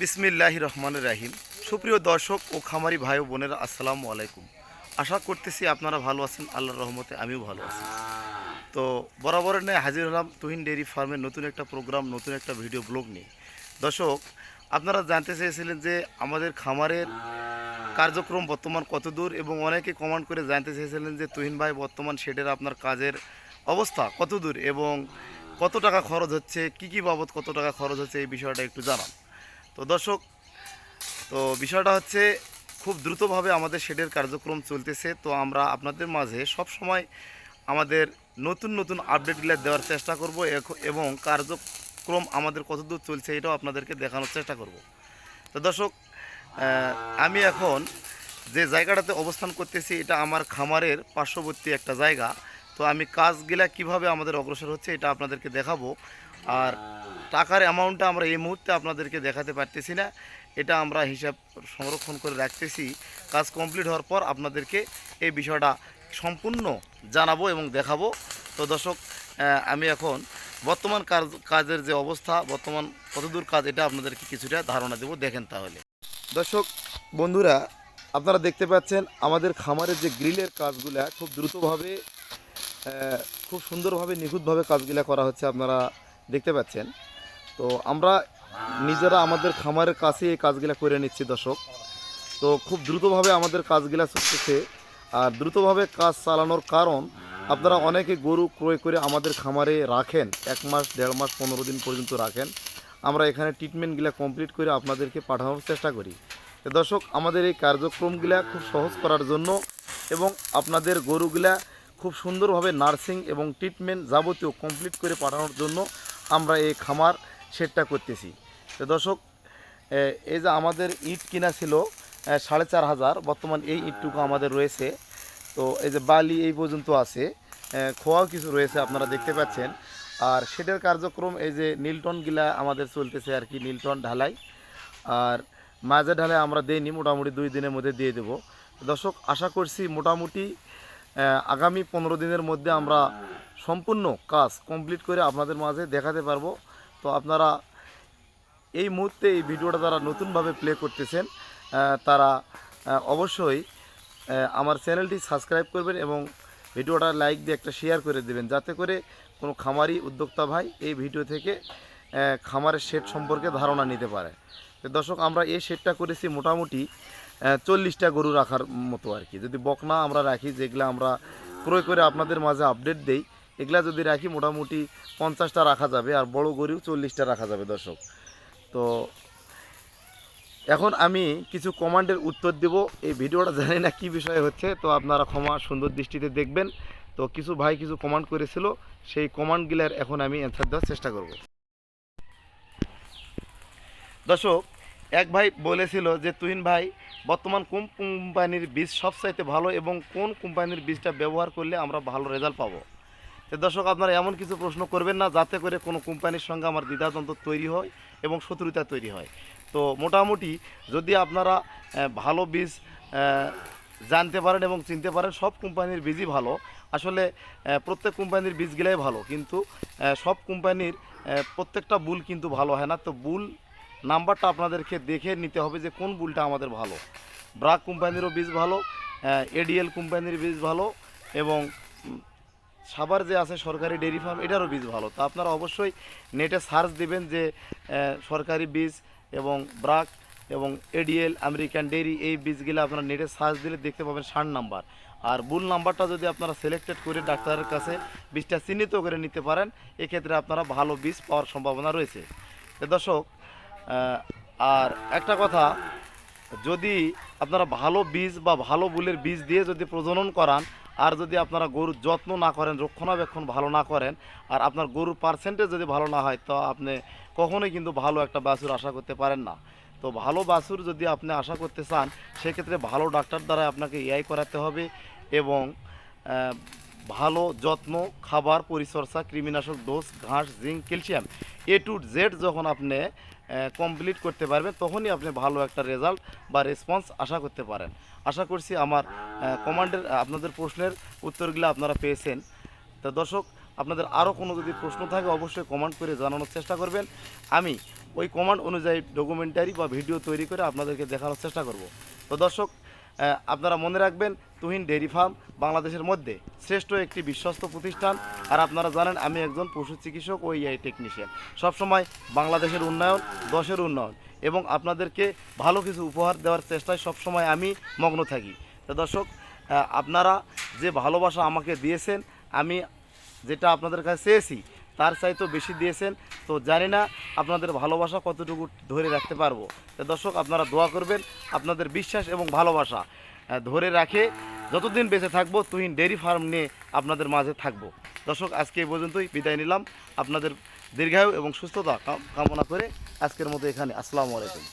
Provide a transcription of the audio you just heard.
বিসমিল্লাহ রহমান রাহিম। সুপ্রিয় দর্শক ও খামারি ভাই ও বোনেরা, আসসালামু আলাইকুম। আশা করতেছি আপনারা ভালো আছেন, আল্লাহর রহমতে আমিও ভালো আছি। তো বরাবর ন্যায় হাজির হলাম তুহিন ডেয়ারি ফার্মের নতুন একটা প্রোগ্রাম, নতুন একটা ভিডিও ব্লগ নিয়ে। দর্শক, আপনারা জানতে চেয়েছিলেন যে আমাদের খামারের কার্যক্রম বর্তমান কত দূর এবং অনেকে কমেন্ট করে জানতে চেয়েছিলেন যে তুহিন ভাই বর্তমান শেডের আপনার কাজের অবস্থা কত দূর এবং কত টাকা খরচ হচ্ছে, কি কি বাবদ কত টাকা খরচ হচ্ছে, এই বিষয়টা একটু জানান। তো দর্শক, তো বিষয়টা হচ্ছে খুব দ্রুতভাবে আমাদের শেডের কার্যক্রম চলতেছে। তো আমরা আপনাদের মাঝে সব সময় আমাদের নতুন নতুন আপডেটগুলো দেওয়ার চেষ্টা করব এবং কার্যক্রম আমাদের কতদূর চলছে এটাও আপনাদেরকে দেখানোর চেষ্টা করব। তো দর্শক আমি এখন যে জায়গাটাতে অবস্থান করতেছি এটা আমার খামারের পার্শ্ববর্তী একটা জায়গা। তো আমি কাজগুলা কীভাবে আমাদের অগ্রসর হচ্ছে এটা আপনাদেরকে দেখাবো। আর টাকার অ্যামাউন্টটা আমরা এই মুহূর্তে আপনাদেরকে দেখাতে পারতেছি না। এটা আমরা হিসাব সংরক্ষণ করে রাখতেছি। কাজ কমপ্লিট হওয়ার পর আপনাদেরকে এই বিষয়টা সম্পূর্ণ জানাব এবং দেখাবো। তো দর্শক আমি এখন বর্তমান কাজ, কাজের যে অবস্থা, বর্তমান কতদূর কাজ, এটা আপনাদেরকে কিছুটা ধারণা দেবো। দেখেন তাহলে। দর্শক, বন্ধুরা, আপনারা দেখতে পাচ্ছেন আমাদের খামারের যে গ্রিলের কাজগুলা খুব দ্রুতভাবে খুব সুন্দরভাবে, নিখুঁতভাবে কাজগুলা করা হচ্ছে আপনারা দেখতে পাচ্ছেন। তো আমরা নিজেরা আমাদের খামারের কাছে এই কাজগুলা করে নিচ্ছি, দর্শক। তো খুব দ্রুতভাবে আমাদের কাজগুলা চলতেছে। আর দ্রুতভাবে কাজ চালানোর কারণ আপনারা অনেকে গরু ক্রয় করে আমাদের খামারে রাখেন, এক মাস, দেড় মাস, পনেরো দিন পর্যন্ত রাখেন। আমরা এখানে ট্রিটমেন্টগুলো কমপ্লিট করে আপনাদেরকে পাঠানোর চেষ্টা করি। দর্শক, আমাদের এই কার্যক্রমগুলা খুব সহজ করার জন্য এবং আপনাদের গরুগুলা খুব সুন্দরভাবে নার্সিং এবং ট্রিটমেন্ট যাবতীয় কমপ্লিট করে পাঠানোর জন্য আমরা এই খামার সেটটা করতেছি। তো দর্শক এই যে আমাদের ইট কিনা ছিল সাড়ে চার হাজার, বর্তমান এই ইটটুকু আমাদের রয়েছে। তো এই যে বালি এই পর্যন্ত আছে খোয়াও কিছু রয়েছে আপনারা দেখতে পাচ্ছেন। আর সেটার কার্যক্রম এই যে নীলটনগুলা আমাদের চলতেছে আর কি, নীলটন ঢালাই। আর মাঝে ঢালাই আমরা দেইনি, মোটামুটি দুই দিনের মধ্যে দিয়ে দেব। দর্শক, আশা করছি মোটামুটি আগামী পনেরো দিনের মধ্যে আমরা সম্পূর্ণ কাজ কমপ্লিট করে আপনাদের মাঝে দেখাতে পারব। তো আপনারা এই মুহূর্তে এই ভিডিওটা যারা নতুনভাবে প্লে করতেছেন তারা অবশ্যই আমার চ্যানেলটি সাবস্ক্রাইব করবেন এবং ভিডিওটা লাইক দিয়ে একটা শেয়ার করে দেবেন। যাতে করে কোনো খামারি উদ্যোক্তা ভাই এই ভিডিও থেকে খামারের শেড সম্পর্কে ধারণা নিতে পারে। তো দর্শক, আমরা এই শেডটা করেছি মোটামুটি চল্লিশটা গরু রাখার মতো আর কি। যদি বকনা আমরা রাখি, যেগুলো আমরা ক্রয় করে আপনাদের মাঝে আপডেট দেই এগুলা যদি রাখি, মোটামুটি পঞ্চাশটা রাখা যাবে আর বড় গরু চল্লিশটা রাখা যাবে, দর্শক। তো এখন আমি কিছু কমান্ডের উত্তর দেব। এই ভিডিওটা জানি না কী বিষয় হচ্ছে, তো আপনারা ক্ষমা সুন্দর দৃষ্টিতে দেখবেন। তো কিছু ভাই কিছু কমান্ড করেছিল, সেই কমান্ডগুলার এখন আমি অ্যান্সার দেওয়ার চেষ্টা করব। দর্শক, এক ভাই বলেছিল যে, তুহিন ভাই, বর্তমান কোন কোম্পানির বীজ সবচাইতে ভালো এবং কোন কোম্পানির বীজটা ব্যবহার করলে আমরা ভালো রেজাল্ট পাবো? দর্শক, আপনারা এমন কিছু প্রশ্ন করবেন না, যাতে করে কোনো কোম্পানির সঙ্গে আমার দ্বিধাদ্বন্দ্ব তৈরি হয় এবং শত্রুতা তৈরি হয়। তো মোটামুটি যদি আপনারা ভালো বীজ জানতে পারেন এবং চিনতে পারেন, সব কোম্পানির বীজই ভালো। আসলে প্রত্যেক কোম্পানির বীজগুলাই ভালো, কিন্তু সব কোম্পানির প্রত্যেকটা বুল কিন্তু ভালো হয় না। তো বুল নাম্বারটা আপনাদেরকে দেখে নিতে হবে যে কোন বুলটা আমাদের ভালো। ব্রাক কোম্পানিরও বীজ ভালো এডিএল কোম্পানির বীজ ভালো এবং সাবার যে আছে সরকারি ডেয়ারি ফার্ম, এটারও বীজ ভালো। তো আপনারা অবশ্যই নেটে সার্চ দিবেন যে সরকারি বীজ এবং ব্রাক এবং এডিএল, আমেরিকান ডেয়ারি এই বীজগুলো আপনারা নেটে সার্চ দিলে দেখতে পাবেন ষাট নাম্বার। আর বুল নাম্বারটা যদি আপনারা সিলেক্টেড করে ডাক্তারের কাছে বীজটা চিহ্নিত করে নিতে পারেন, এক্ষেত্রে আপনারা ভালো বীজ পাওয়ার সম্ভাবনা রয়েছে। তো দর্শক আর একটা কথা, যদি আপনারা ভালো বীজ বা ভালো বুলের বীজ দিয়ে যদি প্রজনন করান আর যদি আপনারা গরুর যত্ন না করেন, রক্ষণাবেক্ষণ ভালো না করেন, আর আপনার গরুর পার্সেন্টেজ যদি ভালো না হয়, তো আপনি কখনোই কিন্তু ভালো একটা বাছুর আশা করতে পারেন না। তো ভালো বাছুর যদি আপনি আশা করতে চান, সেক্ষেত্রে ভালো ডাক্তার দ্বারা আপনাকে এআই করাতে হবে এবং ভালো যত্ন, খাবার পরিচর্যা, কৃমিনাশক ডোজ ঘাস zinc calcium A to Z যখন আপনি কমপ্লিট করতে পারবে, তখনই আপনি ভালো একটা রেজাল্ট বা রেসপন্স আশা করতে পারেন। আশা করছি আমার কমান্ডের আপনাদের প্রশ্নের উত্তরগুলো আপনারা পেয়েছেন। তো দর্শক, আপনাদের আরও কোনো যদি প্রশ্ন থাকে, অবশ্যই কমান্ড করে জানানোর চেষ্টা করবেন। আমি ওই কমান্ড অনুযায়ী ডকুমেন্টারি বা ভিডিও তৈরি করে আপনাদেরকে দেখানোর চেষ্টা করব। তো দর্শক আপনারা মনে রাখবেন, তুহিন ডেয়ারি ফার্ম বাংলাদেশের মধ্যে শ্রেষ্ঠ একটি বিশ্বস্ত প্রতিষ্ঠান। আর আপনারা জানেন, আমি একজন পশু চিকিৎসক ও ইআই টেকনিশিয়ান সবসময় বাংলাদেশের উন্নয়ন, দশের উন্নয়ন এবং আপনাদেরকে ভালো কিছু উপহার দেওয়ার চেষ্টায় সবসময় আমি মগ্ন থাকি। তো দর্শক আপনারা যে ভালোবাসা আমাকে দিয়েছেন, আমি যেটা আপনাদের কাছে চেয়েছি তার চাইতেও বেশি দিয়েছেন। তো জানি না আপনাদের ভালোবাসা কতটুকু ধরে রাখতে পারব। তো দর্শক, আপনারা দোয়া করবেন আপনাদের বিশ্বাস এবং ভালোবাসা ধরে রাখে। যতদিন বেঁচে থাকব, তুহিন ডেয়ারি ফার্ম নিয়ে আপনাদের মাঝে থাকব। দর্শক, আজকে এই পর্যন্তই বিদায় নিলাম। আপনাদের দীর্ঘায়ু এবং সুস্থতা কামনা করে আজকের মতো এখানে। আসসালামু আলাইকুম।